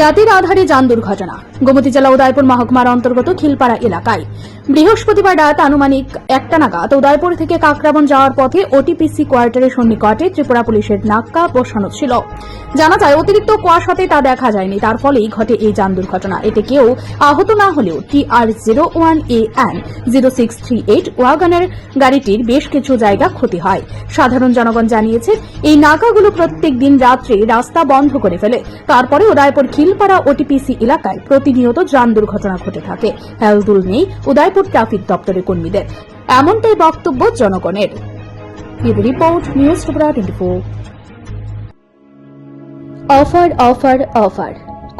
রাতের আধারে যান দুর্ঘটনা। গোমতী জেলা উদয়পুর মহকুমার অন্তর্গত খিলপাড়া এলাকায়। বৃহস্পতিবার রাত আনুমানিক একটা নাগাদ উদয়পুর থেকে কাকরাবন যাওয়ার পথে ওটিপিসি কোয়ার্টারের সন্নিকটে ত্রিপুরা পুলিশের নাক্কা বসানো ছিল। জানা যায়, অতিরিক্ত কুয়াশাতে তা দেখা যায়নি। তার ফলেই ঘটে এই যান দুর্ঘটনা। এতে কেউ আহত না হলেও T R zero one A N zero six three eight ওয়াগানের গাড়িটির বেশ কিছু জায়গা ক্ষতি হয়। সাধারণ জনগণ জানিয়েছে, এই নাকাগুলো প্রত্যেক দিন রাত্রে রাস্তা বন্ধ করে ফেলে। তারপরে উদয়পুর খিলপাড়া ওটিপিসি এলাকায় প্রতিনিয়ত যান দুর্ঘটনা ঘটে থাকে। হেলদুল নেই উদয়পুর ট্রাফিক দপ্তরের কর্মীদের। এমনটাই বক্তব্য জনগণের। Report, news offer offer offer.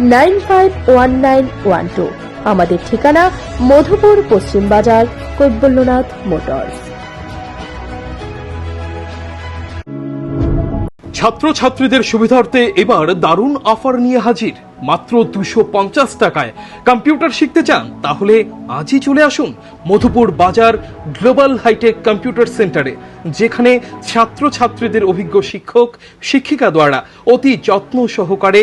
nine five one nine one two. আমাদের ঠিকানা মধুপুর পশ্চিম বাজার, কৈবল্যনাথ মোটরস। ছাত্রছাত্রীদের সুবিধার্থে এবার দারুণ অফার নিয়ে হাজির। মাত্র দুশো পঞ্চাশ টাকায়। কম্পিউটার শিখতে চান, তাহলে আজই চলে আসুন মধুপুর বাজার গ্লোবাল হাইটেক কম্পিউটার সেন্টারে, যেখানে ছাত্রছাত্রীদের অভিজ্ঞ শিক্ষক, শিক্ষিকা দ্বারা অতি যত্ন সহকারে